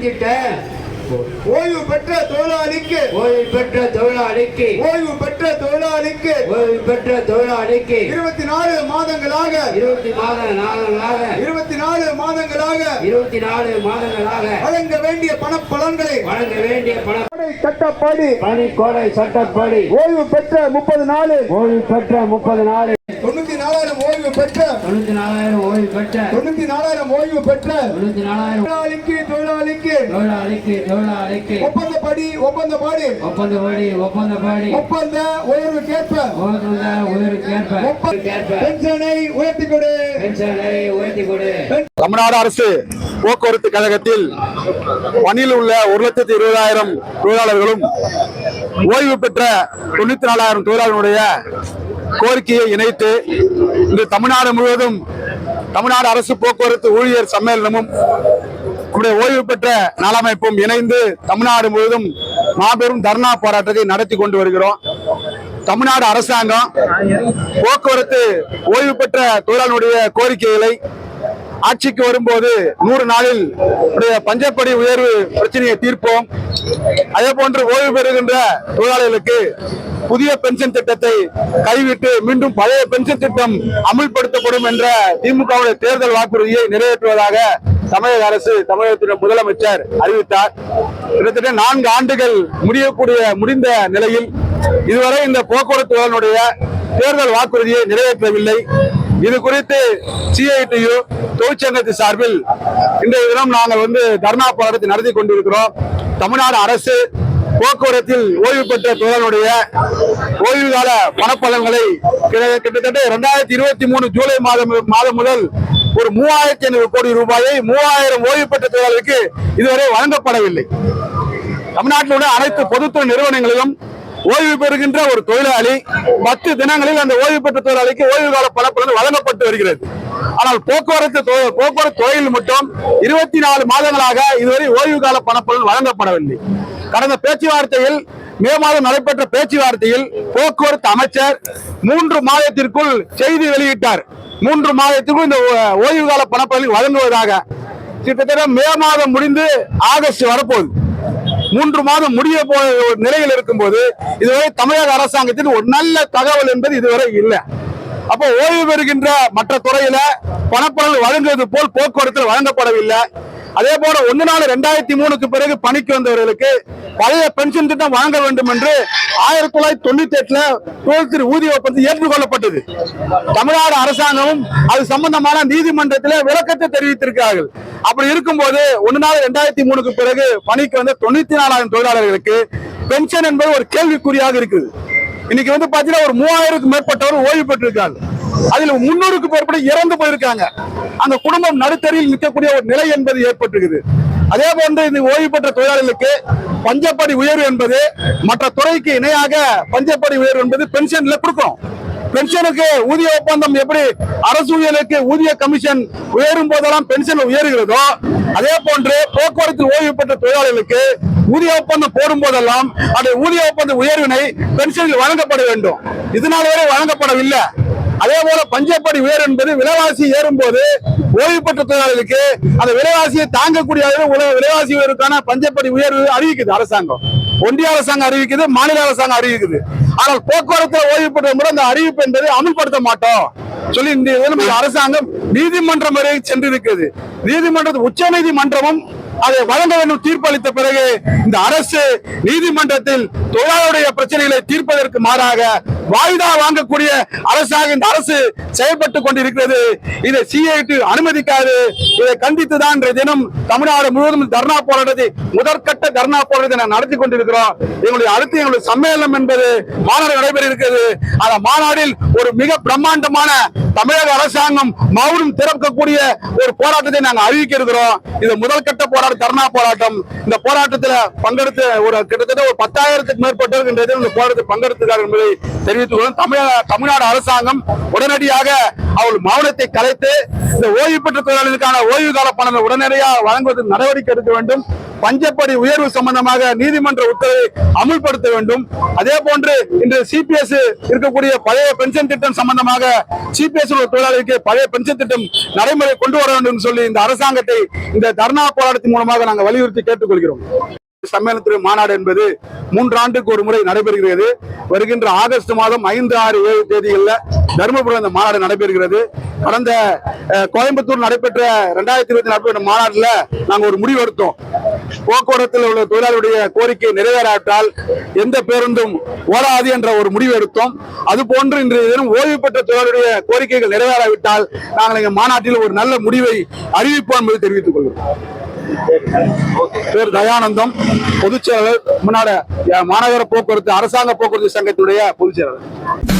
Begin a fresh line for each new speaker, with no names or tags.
குவித்திட்ட
ஓய்வு பெற்ற தொழிலாளிக்கு.
ஓய்வு பெற்ற தொழிலாளிக்கு.
ஓய்வு பெற்ற தொழிலாளிக்கு.
ஓய்வு பெற்ற தொழிலாளிக்கு.
இருபத்தி நாலு மாதங்களாக.
இருபத்தி மாத நாளங்களாக
இருபத்தி நாலு மாதங்களாக.
இருபத்தி நாலு மாதங்களாக.
வழங்க வேண்டிய பணப்பலன்களை.
வழங்க வேண்டிய பண
சட்டப்படி.
பணி கோடை சட்டப்படி.
ஓய்வு பெற்ற முப்பது நாலு
ஓய்வு பெற்ற முப்பது நாள்.
தொண்ணூத்தி நாலாயிரம் ஓய்வு பெற்ற
தொண்ணூத்தி நாலாயிரம் ஓய்வு பெற்ற
தொண்ணூத்தி நாலாயிரம் ஓய்வு பெற்ற
தொண்ணூத்தி நாலாயிரம்
தொழிலாளிக்கு தொழிலாளிக்கு
தொழிலாளிக்கு தொழிலாளிக்கு.
ஒப்பந்தப்படி ஒப்பந்தப்படி
ஒப்பந்தப்படி ஒப்பந்தப்படி.
ஒப்பந்த உயர்வுக்கேற்ப
ஒப்பந்த உயிருக்கு
ஒப்பந்த
ஏற்ப
பென்ஷனை உயர்த்தி கொடு
பென்ஷனை உயர்த்தி கொடு
தமிழ்நாடு அரசு போக்குவரத்து கழகத்தில் பணியில் உள்ள ஒரு லட்சத்தி இருபதாயிரம் தொழிலாளர்களும் ஓய்வு பெற்ற தொண்ணூத்தி நாலாயிரம் தொழிலாளர்களுடைய கோரிக்கையை இணைத்து இன்று தமிழ்நாடு முழுவதும் தமிழ்நாடு அரசு போக்குவரத்து ஊழியர் சம்மேளனமும் நம்முடைய ஓய்வு பெற்ற நலமைப்பும் இணைந்து தமிழ்நாடு முழுவதும் மாபெரும் தர்ணா போராட்டத்தை நடத்தி கொண்டு வருகிறோம். தமிழ்நாடு அரசாங்கம் போக்குவரத்து ஓய்வு பெற்ற தொழிலாளனுடைய கோரிக்கைகளை ஆட்சிக்கு வரும்போது நூறு நாளில் உடைய பஞ்சப்படி உயர்வு பிரச்சனையை தீர்ப்போம். அதே போன்று ஓய்வு பெறுகின்ற தொழிலாளர்களுக்கு புதிய பென்ஷன் திட்டத்தை கைவிட்டு மீண்டும் பழைய பென்ஷன் திட்டம் அமுல்படுத்தப்படும் என்ற திமுகவுடைய தேர்தல் வாக்குறுதியை நிறைவேற்றுவதாக தமிழக அரசு தமிழகத்தின் முதலமைச்சர் அறிவித்தார். கிட்டத்தட்ட நான்கு ஆண்டுகள் முடியக்கூடிய முடிந்த நிலையில் இதுவரை இந்த போக்குவரத்து தேர்தல் வாக்குறுதியை நிறைவேற்றவில்லை. இது குறித்து சிஐடியு தொழிற்சங்கத்து சார்பில் இன்றைய தினம் நாங்கள் வந்து தர்ணா போராட்டத்தை நடத்தி கொண்டிருக்கிறோம். தமிழ்நாடு அரசு போக்குவரத்தில் ஓய்வு பெற்ற தொழிலாளருடைய ஓய்வு கால பணப்பலன்களை கிட்ட- கிட்டத்தட்ட இரண்டாயிரத்தி இருபத்தி மூணு ஜூலை மாதம் மாதம் முதல் ஒரு மூவாயிரத்தி ஐநூறு கோடி ரூபாயை மூவாயிரம் ஓய்வு பெற்ற தொழிலாளருக்கு இதுவரை வழங்கப்படவில்லை. தமிழ்நாட்டில் உள்ள அனைத்து பொதுத்துறை நிறுவனங்களிலும் ஓய்வு பெறுகின்ற ஒரு தொழிலாளி பத்து தினங்களில் அந்த ஓய்வு பெற்ற தொழிலாளிக்கு ஓய்வு கால பணப்பலன் வழங்கப்பட்டு வருகிறது. ஆனால் போக்குவரத்து போக்குவரத்து தொழில் மட்டும் இருபத்தி நாலு மாதங்களாக இதுவரை ஓய்வு கால பணப்பலன் வழங்கப்படவில்லை. கடந்த பேச்சுவார்த்தையில் மே மாதம் நடைபெற்ற பேச்சுவார்த்தையில் போக்குவரத்து அமைச்சர் மூன்று மாதத்திற்குள் செய்தி வெளியிட்டார். மூன்று மாதத்திற்குள் இந்த ஓ- ஓய்வு கால பணப்பலன் வழங்குவதாக. கிட்டத்தட்ட மே மாதம் முடிந்து ஆகஸ்ட் வரப்போகுது. மூன்று மாதம் முடிய போன ஒரு நிலையில் இருக்கும்போது இதுவரை தமிழக அரசாங்கத்தின் ஒரு நல்ல தகவல் என்பது இதுவரை இல்லை. அப்போ ஓய்வு பெறுகின்ற மற்ற துறையில பணப்பலன் வழங்குவது போல் போக்குவரத்தில் வழங்கப்படவில்லை. அதே போல ஒன்னு நாள் ரெண்டாயிரத்தி மூணுக்கு பிறகு பணிக்கு வந்தவர்களுக்கு பழைய பென்ஷன் திட்டம் வாங்க வேண்டும் என்று ஆயிரத்தி தொள்ளாயிரத்தி தொண்ணூத்தி எட்டுல தொழில்துறை ஊதிய ஒப்பந்தம் ஏற்றுக்கொள்ளப்பட்டது. தமிழ்நாடு அரசாங்கமும் அது சம்பந்தமான நீதிமன்றத்தில் விளக்கத்தை தெரிவித்திருக்கிறார்கள். அப்படி இருக்கும்போது ஒன்னு நாள் ரெண்டாயிரத்தி மூணுக்கு பிறகு பணிக்கு வந்த தொண்ணூத்தி நாலாயிரம் தொழிலாளர்களுக்கு பென்ஷன் என்பது ஒரு கேள்விக்குறியாக இருக்குது. இன்னைக்கு வந்து பாத்தீங்கன்னா ஒரு மூவாயிரத்துக்கு மேற்பட்டவர் ஓய்வு பெற்றிருக்காங்க. அதில் முன்னூறுக்கு மேற்பட்ட இறந்து போயிருக்காங்க. அந்த குடும்பம் நடுத்தரில் நிற்கக்கூடிய ஒரு நிலை என்பது ஏற்பட்டிருக்குது. அதே போன்று இந்த ஓய்வு பெற்ற தொழிலாளர்களுக்கு பஞ்சப்படி உயர்வு என்பது மற்ற துறைக்கு இணையாக பஞ்சப்படி உயர்வு என்பது பென்ஷன்ல கொடுக்கும் பென்ஷனுக்கு ஊதிய ஒப்பந்தம் எப்படி அரசு ஊழியர்களுக்கு ஊதிய கமிஷன் உயரும் போதெல்லாம் பென்ஷன் உயர்கிறதோ அதே போன்று போக்குவரத்தில் ஓய்வு பெற்ற தொழிலாளர்களுக்கு ஊதிய ஒப்பந்தம் போடும் போதெல்லாம் அந்த ஊதிய ஒப்பந்த உயர்வினை பென்ஷனில் வழங்கப்பட வேண்டும். இதனால வரை வழங்கப்படவில்லை. அதே போல பஞ்சப்படி உயர் என்பது விலைவாசி ஏறும் போது ஓய்வு பெற்ற தொழிலாளர்களுக்கு அந்த விலைவாசியை தாங்கக்கூடிய அளவு விலைவாசி உயர்வுக்கான பஞ்சப்படி உயர்வு அறிவிக்குது அரசாங்கம். ஒன்றிய அரசாங்கம் அறிவிக்குது மாநில அரசாங்கம் அறிவிக்குது. ஆனால் போக்குவரத்து ஓய்வு பெற்ற முறை அந்த அறிவிப்பு என்பதை அமல்படுத்த மாட்டோம். சொல்லி இந்த அரசாங்கம் நீதிமன்றம் வரை சென்றிருக்கிறது. நீதிமன்ற உச்ச நீதிமன்றமும் அதை வழங்க வேண்டும் தீர்ப்பளித்த பிறகு இந்த அரசு நீதிமன்றத்தில் தொழிலாளருடைய பிரச்சனைகளை தீர்ப்பதற்கு மாறாக வாய்தா வாங்கக்கூடிய அரசாக இந்த அரசு செயல்பட்டு கொண்டிருக்கிறது. இதை சிஐடி அனுமதிக்காது. இதை கண்டித்து தான் இன்றைய தினம் தமிழ்நாடு முழுவதும் தர்ணா போராட்டத்தை முதற்கட்ட தர்ணா போராட்டத்தை நான் நடத்தி கொண்டிருக்கிறோம். எங்களுடைய அடுத்து எங்களுடைய சம்மேளனம் என்பது மாநாடு நடைபெற இருக்கிறது. அந்த மாநாடில் ஒரு மிக பிரம்மாண்டமான தமிழக அரசாங்கம் மௌனம் திறக்கக்கூடிய ஒரு போராட்டத்தை நாங்கள் அறிவிக்க இருக்கிறோம் இது முதல் கட்ட போராட்டம் தர்ணா போராட்டம் இந்த போராட்டத்தில் பங்கெடுத்து ஒரு கிட்டத்தட்ட ஒரு பத்தாயிரத்துக்கு மேற்பட்டவர்கள் இந்த போராட்டத்தில் பங்கெடுத்துகிறார் என்பதை தெரிவித்துக் தமிழக தமிழ்நாடு அரசாங்கம் உடனடியாக அவள் மௌனத்தை கலைத்து இந்த ஓய்வு பெற்ற தொழிலாளர்களுக்கான ஓய்வு கால பணம் உடனடியாக வழங்குவதற்கு நடவடிக்கை எடுக்க வேண்டும். பஞ்சப்படி உயர்வு சம்பந்தமாக நீதிமன்ற உத்தரவை அமுல்படுத்த வேண்டும். அதே போன்று இன்று சிபிஎஸ் இருக்கக்கூடிய பழைய பென்ஷன் திட்டம் சம்பந்தமாக சிபிஎஸ் தொழிலாளருக்கு பழைய பென்ஷன் திட்டம் நடைமுறை கொண்டு வர வேண்டும் சொல்லி இந்த அரசாங்கத்தை இந்த தர்ணா போராட்டத்தின் மூலமாக நாங்கள் வலியுறுத்தி கேட்டுக்கொள்கிறோம். சம்மேளனத்திற்கு மாநாடு என்பது மூன்று ஆண்டுக்கு ஒரு முறை நடைபெறுகிறது. வருகின்ற ஆகஸ்ட் மாதம் ஐந்து ஆறு ஏழு தேதிகளில் தருமபுரம் இந்த மாநாடு நடைபெறுகிறது. கடந்த கோயம்புத்தூர் நடைபெற்ற ரெண்டாயிரத்தி இருபத்தி நடைபெற்ற மாநாட்டில் நாங்கள் ஒரு முடிவு எடுத்தோம் போக்குவரத்தில் உள்ள தொழிலாளருடைய கோரிக்கை நிறைவேறாவிட்டால் எந்த பேருந்தும் ஓடாது என்ற ஒரு முடிவு எடுத்தோம். அது போன்று இன்று தினம் ஓய்வு பெற்ற தொழிலாளருடைய கோரிக்கைகள் நிறைவேறாவிட்டால் நாங்கள் எங்கள் மாநாட்டில் ஒரு நல்ல முடிவை அறிவிப்போம் என்பதை தெரிவித்துக் கொள்கிறோம். பேர் தயானந்தம் பொதுச் செயலாளர் முன்னாடி மாநகர போக்குவரத்து அரசாங்க போக்குவரத்து சங்கத்துடைய பொதுச் செயலாளர்.